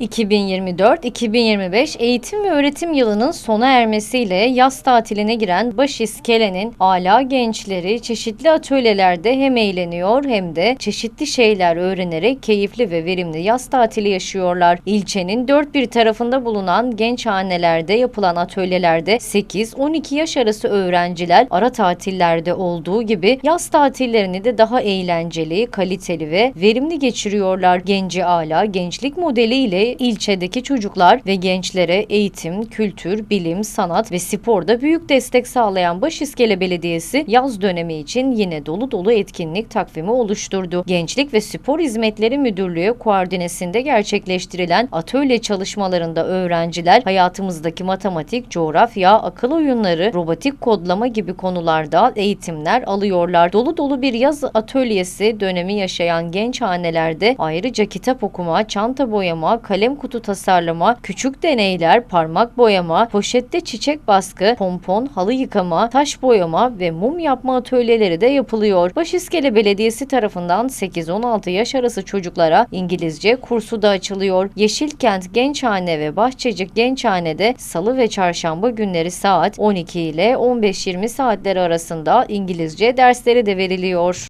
2024-2025 eğitim ve öğretim yılının sona ermesiyle yaz tatiline giren Başiskele'nin ala gençleri çeşitli atölyelerde hem eğleniyor hem de çeşitli şeyler öğrenerek keyifli ve verimli yaz tatili yaşıyorlar. İlçenin dört bir tarafında bulunan genç hanelerde yapılan atölyelerde 8-12 yaş arası öğrenciler ara tatillerde olduğu gibi yaz tatillerini de daha eğlenceli, kaliteli ve verimli geçiriyorlar. Genci Ala gençlik modeliyle ilçedeki çocuklar ve gençlere eğitim, kültür, bilim, sanat ve sporda büyük destek sağlayan Başiskele Belediyesi yaz dönemi için yine dolu dolu etkinlik takvimi oluşturdu. Gençlik ve Spor Hizmetleri Müdürlüğü koordinesinde gerçekleştirilen atölye çalışmalarında öğrenciler hayatımızdaki matematik, coğrafya, akıl oyunları, robotik kodlama gibi konularda eğitimler alıyorlar. Dolu dolu bir yaz atölyesi dönemi yaşayan genç hanelerde ayrıca kitap okuma, çanta boyama, kalem kutu tasarlama, küçük deneyler, parmak boyama, poşette çiçek baskı, pompon, halı yıkama, taş boyama ve mum yapma atölyeleri de yapılıyor. Başiskele Belediyesi tarafından 8-16 yaş arası çocuklara İngilizce kursu da açılıyor. Yeşilkent Gençhane ve Bahçecik Gençhane'de salı ve çarşamba günleri saat 12 ile 15-20 saatleri arasında İngilizce dersleri de veriliyor.